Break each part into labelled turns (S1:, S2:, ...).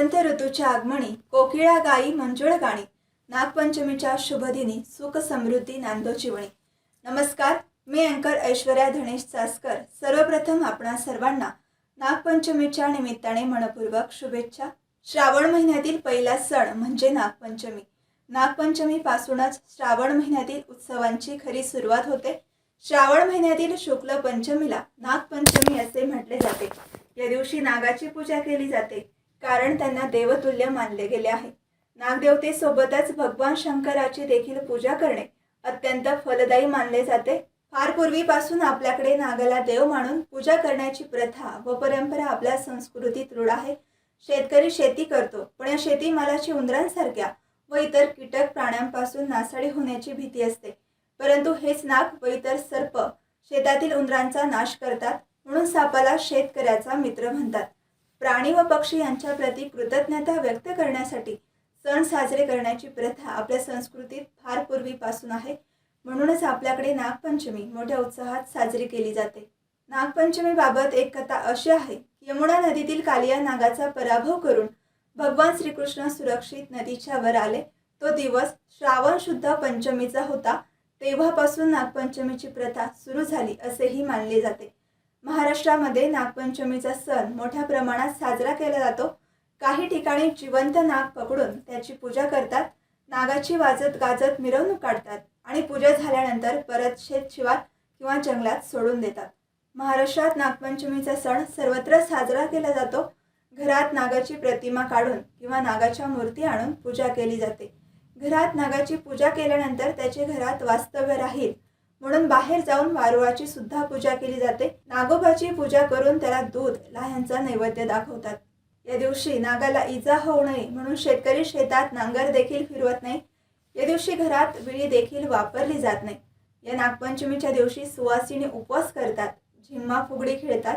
S1: वसंत ऋतूच्या आगमनी कोकिळा गाई मंजुळ गाणी. नागपंचमीच्या शुभदिनी सुख समृद्धी नांदो चिवणी. नमस्कार मी अँकर ऐश्वर्या धनेश चासकर. सर्वप्रथम आपणा सर्वांना नागपंचमीच्या निमित्ताने मनपूर्वक शुभेच्छा. श्रावण महिन्यातील पहिला सण म्हणजे नागपंचमी. नागपंचमीपासूनच श्रावण महिन्यातील उत्सवांची खरी सुरुवात होते. श्रावण महिन्यातील शुक्ल पंचमीला नागपंचमी असे म्हटले जाते. या दिवशी नागाची पूजा केली जाते. कारण त्यांना देवतुल्य मानले गेले आहे. नागदेवतेसोबतच भगवान शंकराची देखील पूजा करणे अत्यंत फलदायी मानले जाते. फार पूर्वीपासून आपल्याकडे नागाला देव मानून पूजा करण्याची प्रथा व परंपरा आपल्या संस्कृतीत रूढ आहे. शेतकरी शेती करतो पण या शेतीमालाची उंदरांसारख्या व इतर कीटक प्राण्यांपासून नासाडी होण्याची भीती असते. परंतु हेच नाग व इतर सर्प शेतातील उंदरांचा नाश करतात म्हणून सापाला शेतकऱ्याचा मित्र म्हणतात. प्राणी व पक्षी यांच्याप्रती कृतज्ञता व्यक्त करण्यासाठी सण साजरे करण्याची प्रथा आपल्या संस्कृतीत फार पूर्वीपासून आहे. म्हणूनच आपल्याकडे नागपंचमी मोठ्या उत्साहात साजरी केली जाते. नागपंचमीबाबत एक कथा अशी आहे की यमुना नदीतील कालिया नागाचा पराभव करून भगवान श्रीकृष्ण सुरक्षित नदीच्या वर आले. तो दिवस श्रावण शुद्ध पंचमीचा होता. तेव्हापासून नागपंचमीची प्रथा सुरू झाली असेही मानले जाते. महाराष्ट्रामध्ये नागपंचमीचा सण मोठ्या प्रमाणात साजरा केला जातो. काही ठिकाणी जिवंत नाग पकडून त्याची पूजा करतात. नागाची वाजत गाजत मिरवणूक काढतात आणि पूजा झाल्यानंतर परत शेतशिवार किंवा जंगलात सोडून देतात. महाराष्ट्रात नागपंचमीचा सण सर्वत्र साजरा केला जातो. घरात नागाची प्रतिमा काढून किंवा नागाच्या मूर्ती आणून पूजा केली जाते. घरात नागाची पूजा केल्यानंतर त्याचे घरात वास्तव्य राहील म्हणून बाहेर जाऊन वारुळाची सुद्धा पूजा केली जाते. नागोबाची पूजा करून त्याला दूध लाह्यांचा नैवेद्य दाखवतात. या दिवशी नागाला इजा होऊ नये म्हणून शेतकरी शेतात नांगर देखील फिरवत नाही. या दिवशी घरात विळी देखील वापरली जात नाही. या नागपंचमीच्या दिवशी सुवासिनी उपवास करतात. झिम्मा फुगडी खेळतात.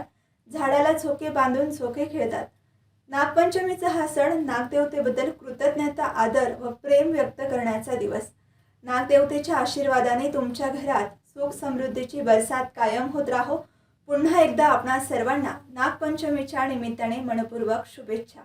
S1: झाडाला झोके बांधून झोके खेळतात. नागपंचमीचा हा सण नागदेवतेबद्दल कृतज्ञता आदर व प्रेम व्यक्त करण्याचा दिवस. नागदेवतेच्या आशीर्वादाने तुमच्या घरात सुख समृद्धीची बरसात कायम होत राहो. पुन्हा एकदा आपणा सर्वांना नागपंचमीच्या निमित्ताने मनपूर्वक शुभेच्छा.